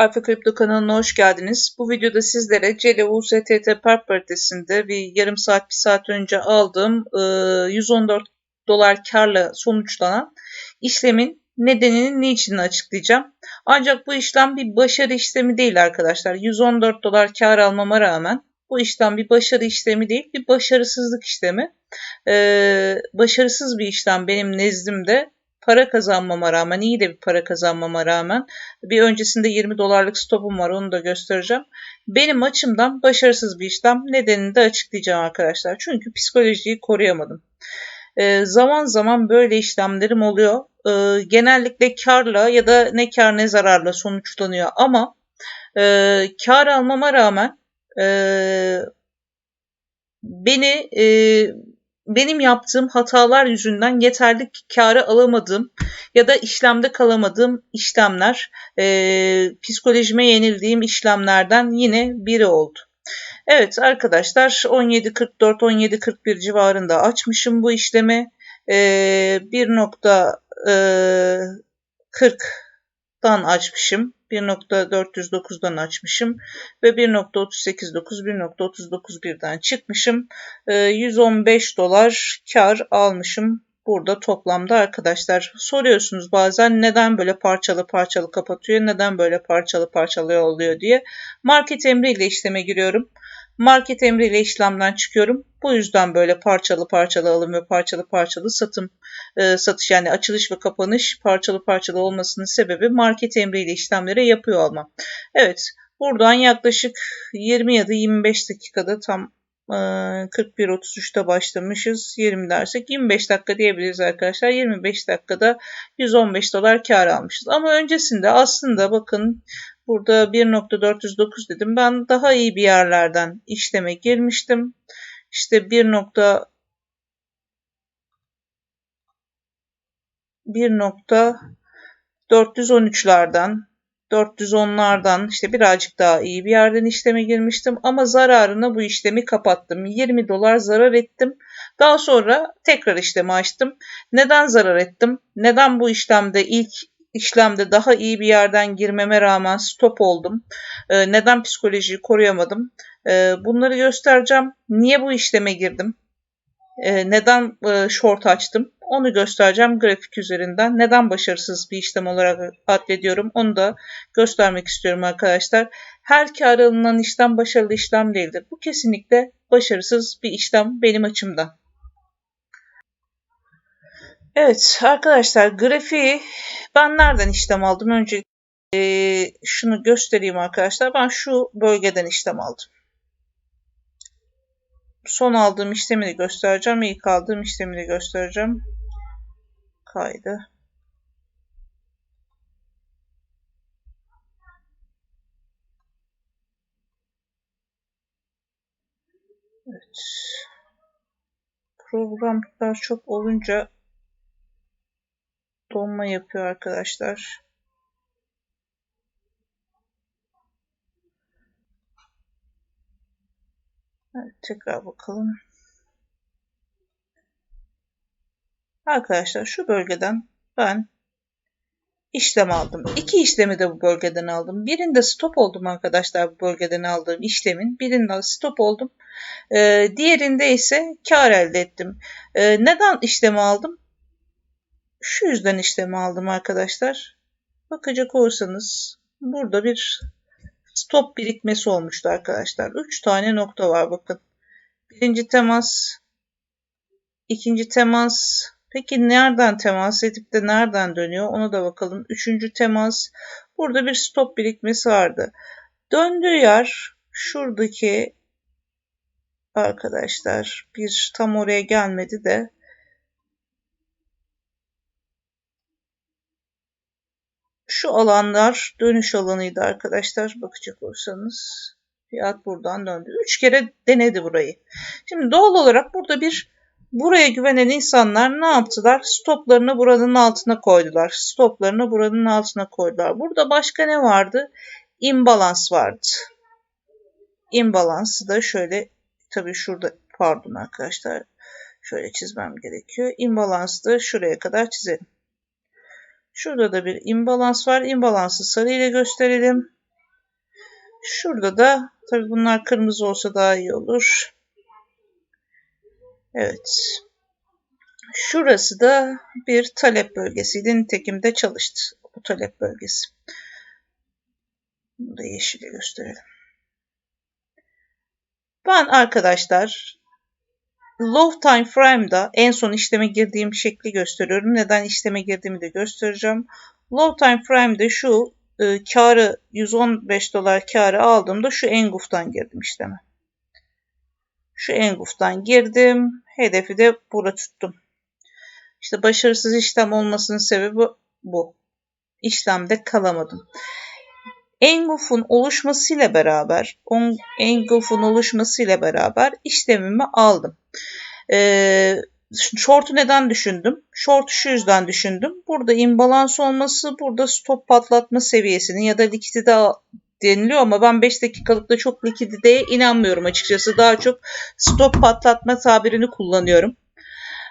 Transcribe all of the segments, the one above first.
Alfa Kripto kanalına hoş geldiniz. Bu videoda sizlere CLUSTT par paritesinde bir yarım saat bir saat önce aldığım 114 dolar karla sonuçlanan işlemin nedenini niçin açıklayacağım. Ancak bu işlem bir başarı işlemi değil arkadaşlar. 114 dolar kar almama rağmen bu işlem bir başarı işlemi değil bir başarısızlık işlemi. Başarısız bir işlem benim nezdimde para kazanmama rağmen, iyi de bir para kazanmama rağmen bir öncesinde 20 dolarlık stopum var onu da göstereceğim. Benim açımdan başarısız bir işlem nedenini de açıklayacağım arkadaşlar. Çünkü psikolojiyi koruyamadım. E, zaman zaman böyle işlemlerim oluyor. E, genellikle karla ya da ne kar ne zararla sonuçlanıyor ama e, kar almama rağmen e, beni e, benim yaptığım hatalar yüzünden yeterli karı alamadığım ya da işlemde kalamadığım işlemler e, psikolojime yenildiğim işlemlerden yine biri oldu. Evet arkadaşlar 17.44-17.41 civarında açmışım bu işlemi. E, 1.40'dan açmışım. 1.409'dan açmışım ve 1.389 1.391'den çıkmışım. 115 ee, dolar kar almışım burada toplamda arkadaşlar. Soruyorsunuz bazen neden böyle parçalı parçalı kapatıyor, neden böyle parçalı parçalı oluyor diye. Market emriyle işleme giriyorum. Market emriyle işlemden çıkıyorum. Bu yüzden böyle parçalı parçalı alım ve parçalı parçalı satım e, satış yani açılış ve kapanış parçalı parçalı olmasının sebebi market emriyle işlemleri yapıyor olmam. Evet buradan yaklaşık 20 ya da 25 dakikada tam 41.33'te başlamışız. 20 dersek 25 dakika diyebiliriz arkadaşlar. 25 dakikada 115 dolar kar almışız. Ama öncesinde aslında bakın burada 1.409 dedim. Ben daha iyi bir yerlerden işleme girmiştim. İşte 1. 1.413'lerden 410'lardan işte birazcık daha iyi bir yerden işleme girmiştim ama zararına bu işlemi kapattım. 20 dolar zarar ettim. Daha sonra tekrar işlemi açtım. Neden zarar ettim? Neden bu işlemde ilk işlemde daha iyi bir yerden girmeme rağmen stop oldum? Ee, neden psikolojiyi koruyamadım? Ee, bunları göstereceğim. Niye bu işleme girdim? Ee, neden e, short açtım? Onu göstereceğim grafik üzerinden. Neden başarısız bir işlem olarak addediyorum onu da göstermek istiyorum arkadaşlar. Her kar alınan işlem başarılı işlem değildir. Bu kesinlikle başarısız bir işlem benim açımdan. Evet arkadaşlar grafiği ben nereden işlem aldım? Önce e, şunu göstereyim arkadaşlar. Ben şu bölgeden işlem aldım son aldığım işlemi de göstereceğim. İlk aldığım işlemi de göstereceğim. Kaydı. Evet. Programlar çok olunca donma yapıyor arkadaşlar. Evet, tekrar bakalım. Arkadaşlar şu bölgeden ben işlem aldım. İki işlemi de bu bölgeden aldım. Birinde stop oldum arkadaşlar bu bölgeden aldığım işlemin. Birinde stop oldum. Ee, diğerinde ise kar elde ettim. Ee, neden işlemi aldım? Şu yüzden işlemi aldım arkadaşlar. Bakacak olursanız burada bir stop birikmesi olmuştu arkadaşlar. 3 tane nokta var bakın. Birinci temas, ikinci temas. Peki nereden temas edip de nereden dönüyor? Ona da bakalım. Üçüncü temas. Burada bir stop birikmesi vardı. Döndüğü yer şuradaki arkadaşlar bir tam oraya gelmedi de Şu alanlar dönüş alanıydı arkadaşlar. Bakacak olursanız. Fiyat buradan döndü. Üç kere denedi burayı. Şimdi doğal olarak burada bir buraya güvenen insanlar ne yaptılar? Stoplarını buranın altına koydular. Stoplarını buranın altına koydular. Burada başka ne vardı? Imbalans vardı. Imbalansı da şöyle tabii şurada pardon arkadaşlar şöyle çizmem gerekiyor. Imbalansı da şuraya kadar çizelim. Şurada da bir imbalans var. İmbalansı sarı ile gösterelim. Şurada da tabi bunlar kırmızı olsa daha iyi olur. Evet. Şurası da bir talep bölgesiydi. Nitekim de çalıştı bu talep bölgesi. Bunu da yeşili gösterelim. Ben arkadaşlar Low Time Frame'da en son işleme girdiğim şekli gösteriyorum. Neden işleme girdiğimi de göstereceğim. Low Time Frame'de şu e, karı 115 dolar karı aldığımda şu engulf'tan girdim işleme. Şu engulf'tan girdim. Hedefi de burada tuttum. İşte başarısız işlem olmasının sebebi bu. İşlemde kalamadım. Engulf'un oluşmasıyla beraber, engulf'un oluşmasıyla beraber işlemimi aldım. Ee, short'u neden düşündüm? Short'u şu yüzden düşündüm. Burada imbalans olması, burada stop patlatma seviyesini ya da likidite deniliyor ama ben 5 dakikalıkta çok likiditeye inanmıyorum açıkçası. Daha çok stop patlatma tabirini kullanıyorum.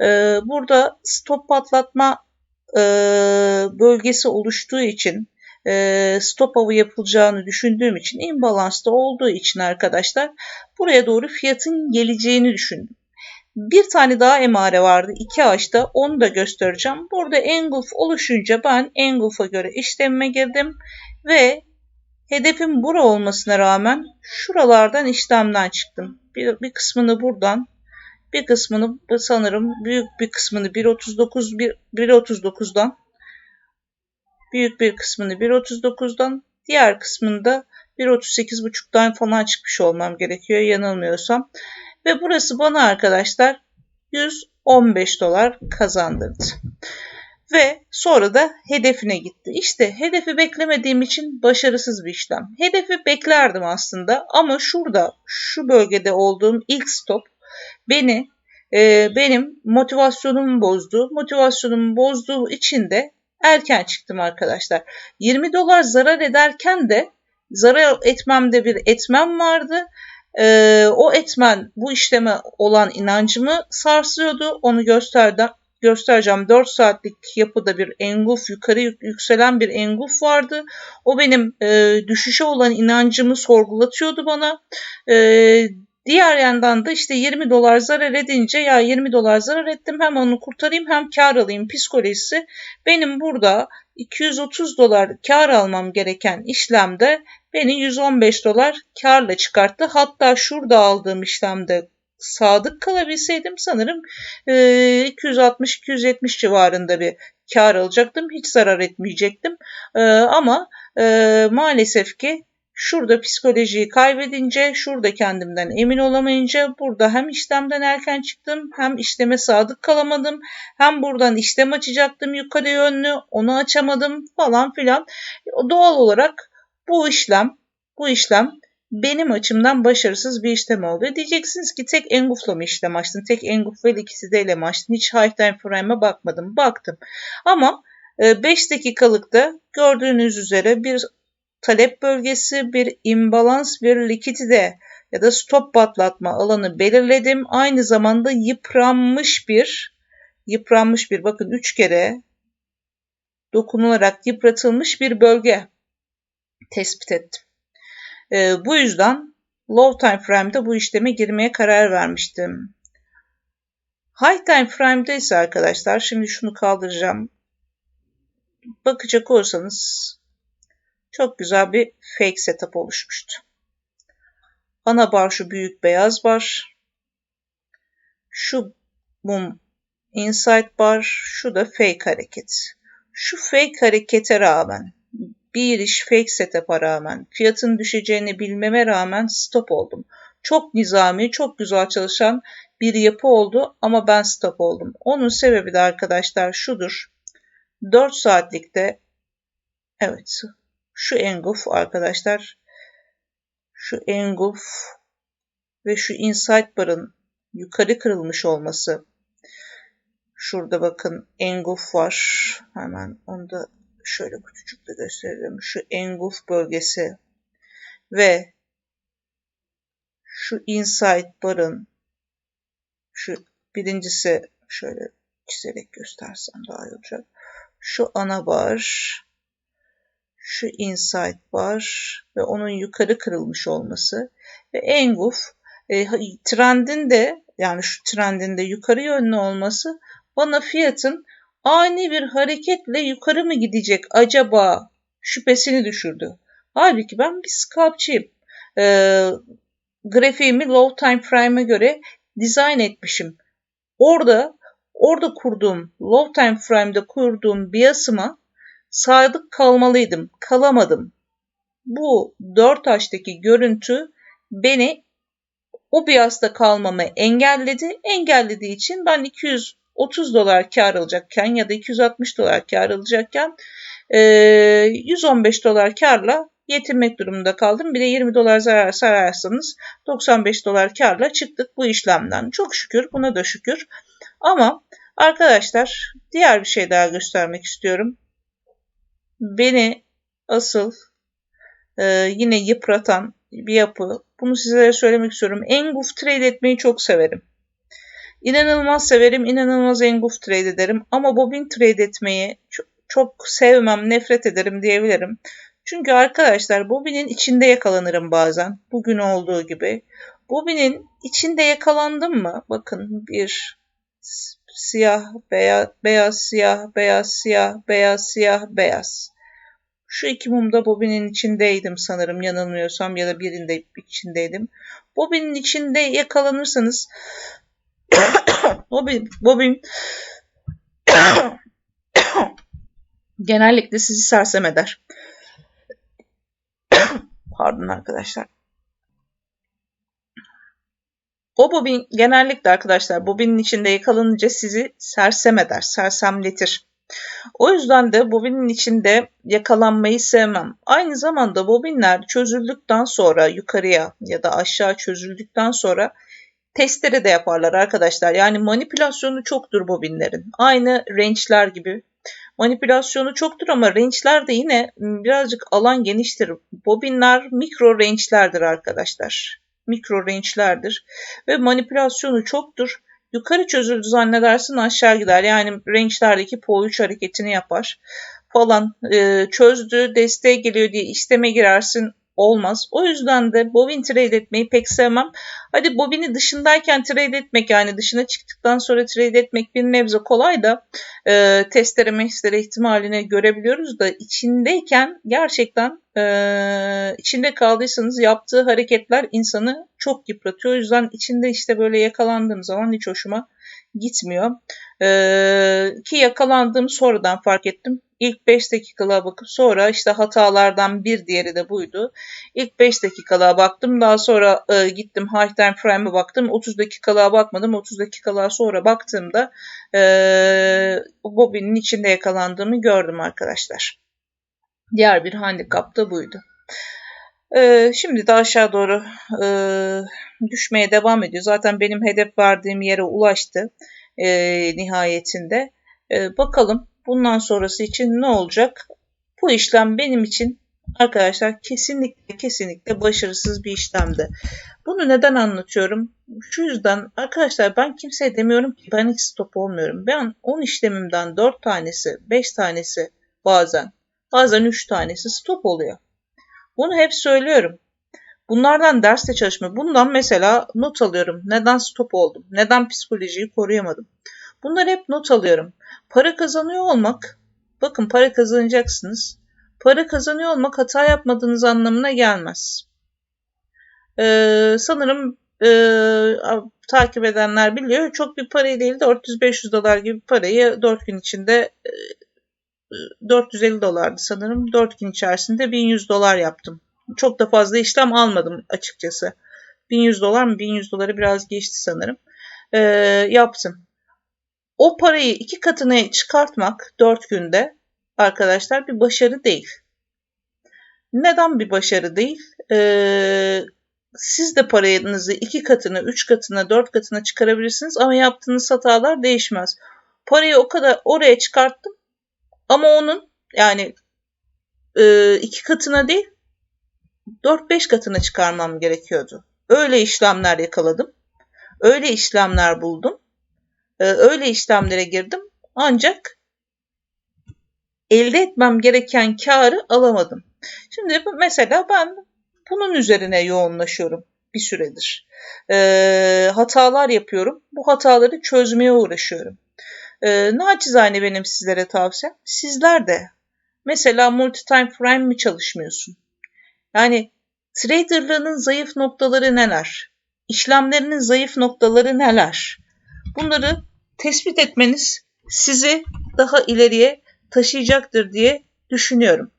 Ee, burada stop patlatma e, bölgesi oluştuğu için e, stop avı yapılacağını düşündüğüm için imbalansta olduğu için arkadaşlar buraya doğru fiyatın geleceğini düşündüm. Bir tane daha emare vardı iki ağaçta onu da göstereceğim. Burada engulf oluşunca ben engulf'a göre işlemime girdim ve hedefim bura olmasına rağmen şuralardan işlemden çıktım. Bir, bir kısmını buradan bir kısmını sanırım büyük bir kısmını 1.39 1.39'dan büyük bir kısmını 1.39'dan diğer kısmını da 1.38.5'dan falan çıkmış olmam gerekiyor yanılmıyorsam. Ve burası bana arkadaşlar 115 dolar kazandırdı. Ve sonra da hedefine gitti. İşte hedefi beklemediğim için başarısız bir işlem. Hedefi beklerdim aslında ama şurada şu bölgede olduğum ilk stop beni e, benim motivasyonumu bozdu. Motivasyonumu bozduğu için de erken çıktım arkadaşlar. 20 dolar zarar ederken de zarar etmemde bir etmem vardı. Ee, o etmen bu işleme olan inancımı sarsıyordu. Onu gösterdim, göstereceğim. 4 saatlik yapıda bir engulf, yukarı yükselen bir engulf vardı. O benim e, düşüşe olan inancımı sorgulatıyordu bana. E, Diğer yandan da işte 20 dolar zarar edince ya 20 dolar zarar ettim hem onu kurtarayım hem kar alayım psikolojisi benim burada 230 dolar kar almam gereken işlemde beni 115 dolar karla çıkarttı. Hatta şurada aldığım işlemde sadık kalabilseydim sanırım 260-270 civarında bir kar alacaktım. Hiç zarar etmeyecektim. Ama maalesef ki Şurada psikolojiyi kaybedince, şurada kendimden emin olamayınca burada hem işlemden erken çıktım hem işleme sadık kalamadım. Hem buradan işlem açacaktım yukarı yönlü onu açamadım falan filan. Doğal olarak bu işlem bu işlem benim açımdan başarısız bir işlem oldu. Diyeceksiniz ki tek engulf'la mı işlem açtın? Tek engulf ve likiditeyle mi açtın? Hiç high time frame'e bakmadım. Baktım. Ama 5 e, dakikalıkta gördüğünüz üzere bir talep bölgesi, bir imbalans, bir likidite ya da stop patlatma alanı belirledim. Aynı zamanda yıpranmış bir, yıpranmış bir bakın 3 kere dokunularak yıpratılmış bir bölge tespit ettim. Ee, bu yüzden low time frame'de bu işleme girmeye karar vermiştim. High time frame'de ise arkadaşlar şimdi şunu kaldıracağım. Bakacak olursanız çok güzel bir fake setup oluşmuştu. Ana bar şu büyük beyaz bar. Şu mum inside bar, şu da fake hareket. Şu fake harekete rağmen, bir iş fake setup'a rağmen, fiyatın düşeceğini bilmeme rağmen stop oldum. Çok nizami, çok güzel çalışan bir yapı oldu ama ben stop oldum. Onun sebebi de arkadaşlar şudur. 4 saatlikte evet şu engulf arkadaşlar. Şu engulf ve şu inside bar'ın yukarı kırılmış olması. Şurada bakın engulf var. Hemen onu da şöyle küçükte gösterelim. Şu engulf bölgesi ve şu inside bar'ın şu birincisi şöyle çizerek göstersem daha iyi olacak. Şu ana bar şu insight var ve onun yukarı kırılmış olması ve engulf e, trendin de yani şu trendin de yukarı yönlü olması bana fiyatın ani bir hareketle yukarı mı gidecek acaba şüphesini düşürdü. Halbuki ben bir scalpçıyım. E, grafiğimi low time frame'e göre dizayn etmişim. Orada orada kurduğum low time frame'de kurduğum biasıma sadık kalmalıydım. Kalamadım. Bu 4 taştaki görüntü beni o biasta kalmamı engelledi. Engellediği için ben 230 dolar kar alacakken ya da 260 dolar kar alacakken 115 dolar karla yetinmek durumunda kaldım. Bir de 20 dolar zarar sararsanız 95 dolar karla çıktık bu işlemden. Çok şükür buna da şükür. Ama arkadaşlar diğer bir şey daha göstermek istiyorum. Beni asıl e, yine yıpratan bir yapı. Bunu sizlere söylemek istiyorum. Engulf trade etmeyi çok severim. İnanılmaz severim, inanılmaz engulf trade ederim. Ama bobin trade etmeyi çok, çok sevmem, nefret ederim diyebilirim. Çünkü arkadaşlar bobinin içinde yakalanırım bazen. Bugün olduğu gibi. Bobinin içinde yakalandım mı? Bakın bir siyah, beyaz, beyaz, siyah, beyaz, siyah, beyaz, siyah, beyaz. Şu iki mumda bobinin içindeydim sanırım yanılmıyorsam ya da birinde içindeydim. Bobinin içinde yakalanırsanız bobin, bobin genellikle sizi sersem eder. Pardon arkadaşlar. O bobin genellikle arkadaşlar bobinin içinde yakalanınca sizi sersem eder, sersemletir. O yüzden de bobinin içinde yakalanmayı sevmem. Aynı zamanda bobinler çözüldükten sonra yukarıya ya da aşağı çözüldükten sonra testere de yaparlar arkadaşlar. Yani manipülasyonu çoktur bobinlerin. Aynı range'ler gibi manipülasyonu çoktur ama range'ler de yine birazcık alan geniştir. Bobinler mikro range'lerdir arkadaşlar. Mikro range'lerdir ve manipülasyonu çoktur. Yukarı çözüldü zannedersin aşağı gider. Yani range'lerdeki Po3 hareketini yapar falan. E, çözdü, desteğe geliyor diye isteme girersin olmaz. O yüzden de bobin trade etmeyi pek sevmem. Hadi bobini dışındayken trade etmek yani dışına çıktıktan sonra trade etmek bir nebze kolay da e, testere mestere ihtimalini görebiliyoruz da içindeyken gerçekten e, içinde kaldıysanız yaptığı hareketler insanı çok yıpratıyor. O yüzden içinde işte böyle yakalandığım zaman hiç hoşuma gitmiyor. Ee, ki yakalandığım sonradan fark ettim. İlk 5 dakikalığa bakıp sonra işte hatalardan bir diğeri de buydu. İlk 5 dakikalığa baktım. Daha sonra e, gittim high time frame'e baktım. 30 dakikalığa bakmadım. 30 dakikalığa sonra baktığımda e, bobinin içinde yakalandığımı gördüm arkadaşlar. Diğer bir handikap da buydu. Ee, şimdi de aşağı doğru e, düşmeye devam ediyor. Zaten benim hedef verdiğim yere ulaştı e, nihayetinde. E, bakalım bundan sonrası için ne olacak? Bu işlem benim için arkadaşlar kesinlikle kesinlikle başarısız bir işlemdi. Bunu neden anlatıyorum? Şu yüzden arkadaşlar ben kimseye demiyorum ki ben hiç stop olmuyorum. Ben 10 işlemimden 4 tanesi, 5 tanesi bazen, bazen 3 tanesi stop oluyor. Bunu hep söylüyorum. Bunlardan derste çalışma. Bundan mesela not alıyorum. Neden stop oldum? Neden psikolojiyi koruyamadım? Bunları hep not alıyorum. Para kazanıyor olmak, bakın para kazanacaksınız. Para kazanıyor olmak hata yapmadığınız anlamına gelmez. Ee, sanırım e, takip edenler biliyor. Çok bir parayı değil 400-500 dolar gibi parayı 4 gün içinde e, 450 dolardı sanırım. 4 gün içerisinde 1100 dolar yaptım. Çok da fazla işlem almadım açıkçası. 1100 dolar mı? 1100 doları biraz geçti sanırım. Ee, yaptım. O parayı iki katına çıkartmak 4 günde arkadaşlar bir başarı değil. Neden bir başarı değil? Ee, siz de paranızı iki katına, üç katına, dört katına çıkarabilirsiniz ama yaptığınız hatalar değişmez. Parayı o kadar oraya çıkarttım ama onun yani e, iki katına değil 4-5 katına çıkarmam gerekiyordu. Öyle işlemler yakaladım. Öyle işlemler buldum. E, öyle işlemlere girdim. Ancak elde etmem gereken karı alamadım. Şimdi mesela ben bunun üzerine yoğunlaşıyorum bir süredir. Ee, hatalar yapıyorum. Bu hataları çözmeye uğraşıyorum. Ee, naçizane benim sizlere tavsiyem. Sizler de mesela multi-time frame mi çalışmıyorsun? Yani traderlığının zayıf noktaları neler? İşlemlerinin zayıf noktaları neler? Bunları tespit etmeniz sizi daha ileriye taşıyacaktır diye düşünüyorum.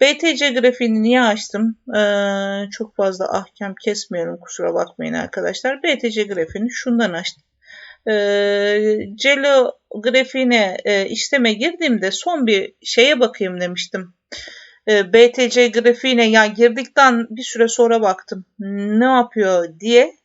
BTC grafiğini niye açtım? Ee, çok fazla ahkam kesmiyorum kusura bakmayın arkadaşlar. BTC grafiğini şundan açtım. Ee, Celo grafiğine e, işleme girdiğimde son bir şeye bakayım demiştim. Ee, BTC grafiğine ya girdikten bir süre sonra baktım ne yapıyor diye.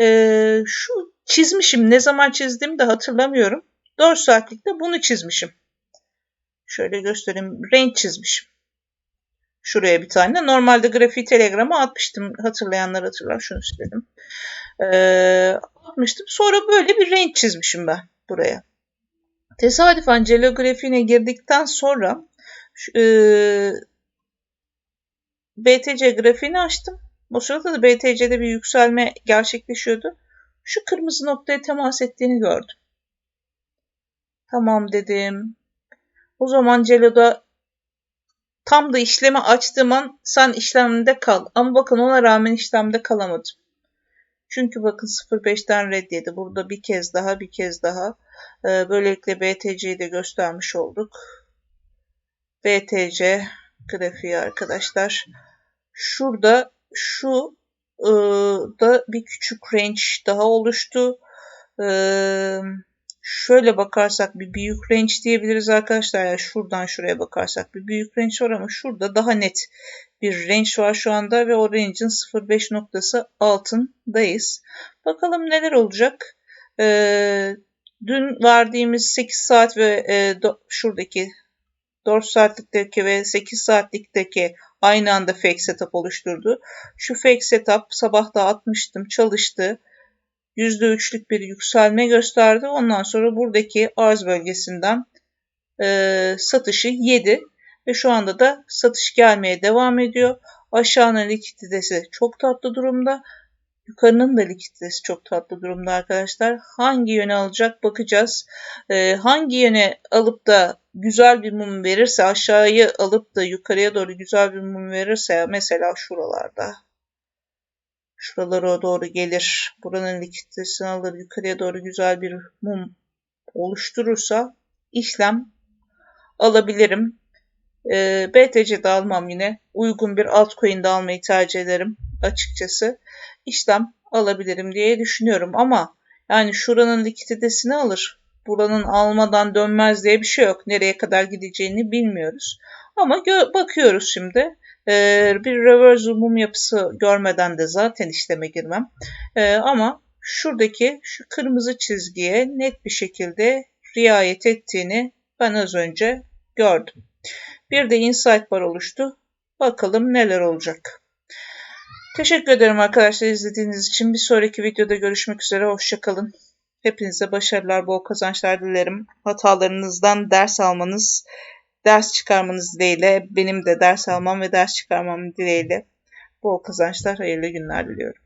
Ee, şu çizmişim ne zaman çizdiğimi de hatırlamıyorum. 4 saatlikte bunu çizmişim. Şöyle göstereyim. Renk çizmişim. Şuraya bir tane. Normalde grafiği telegrama atmıştım. Hatırlayanlar hatırlar. Şunu istedim. Ee, atmıştım. Sonra böyle bir renk çizmişim ben buraya. Tesadüfen Celo grafiğine girdikten sonra e, BTC grafiğini açtım. O sırada da BTC'de bir yükselme gerçekleşiyordu. Şu kırmızı noktaya temas ettiğini gördüm. Tamam dedim. O zaman Celo'da tam da işlemi açtığım an sen işlemde kal. Ama bakın ona rağmen işlemde kalamadım. Çünkü bakın 0.5'ten red yedi. Burada bir kez daha bir kez daha. Ee, böylelikle BTC'yi de göstermiş olduk. BTC grafiği arkadaşlar. Şurada şu e, da bir küçük range daha oluştu. Eee şöyle bakarsak bir büyük range diyebiliriz arkadaşlar. Yani şuradan şuraya bakarsak bir büyük range var ama şurada daha net bir range var şu anda ve o range'in 0.5 noktası altındayız. Bakalım neler olacak. Ee, dün verdiğimiz 8 saat ve e, do, şuradaki 4 saatlikteki ve 8 saatlikteki aynı anda fake setup oluşturdu. Şu fake setup sabah da atmıştım çalıştı. %3'lük bir yükselme gösterdi. Ondan sonra buradaki arz bölgesinden e, satışı yedi ve şu anda da satış gelmeye devam ediyor. Aşağının likiditesi çok tatlı durumda. Yukarının da likiditesi çok tatlı durumda arkadaşlar. Hangi yöne alacak bakacağız. Ee, hangi yöne alıp da güzel bir mum verirse aşağıyı alıp da yukarıya doğru güzel bir mum verirse mesela şuralarda şuralara doğru gelir. Buranın likiditesini alır. Yukarıya doğru güzel bir mum oluşturursa işlem alabilirim. E, ee, BTC'de almam yine. Uygun bir altcoin'de almayı tercih ederim açıkçası. İşlem alabilirim diye düşünüyorum ama yani şuranın likiditesini alır. Buranın almadan dönmez diye bir şey yok. Nereye kadar gideceğini bilmiyoruz. Ama bakıyoruz şimdi. Ee, bir reverse mum yapısı görmeden de zaten işleme girmem. Ee, ama şuradaki şu kırmızı çizgiye net bir şekilde riayet ettiğini ben az önce gördüm. Bir de insight bar oluştu. Bakalım neler olacak. Teşekkür ederim arkadaşlar izlediğiniz için. Bir sonraki videoda görüşmek üzere. Hoşçakalın. Hepinize başarılar, bol kazançlar dilerim. Hatalarınızdan ders almanız ders çıkarmanız dileğiyle benim de ders almam ve ders çıkarmam dileğiyle bol kazançlar, hayırlı günler diliyorum.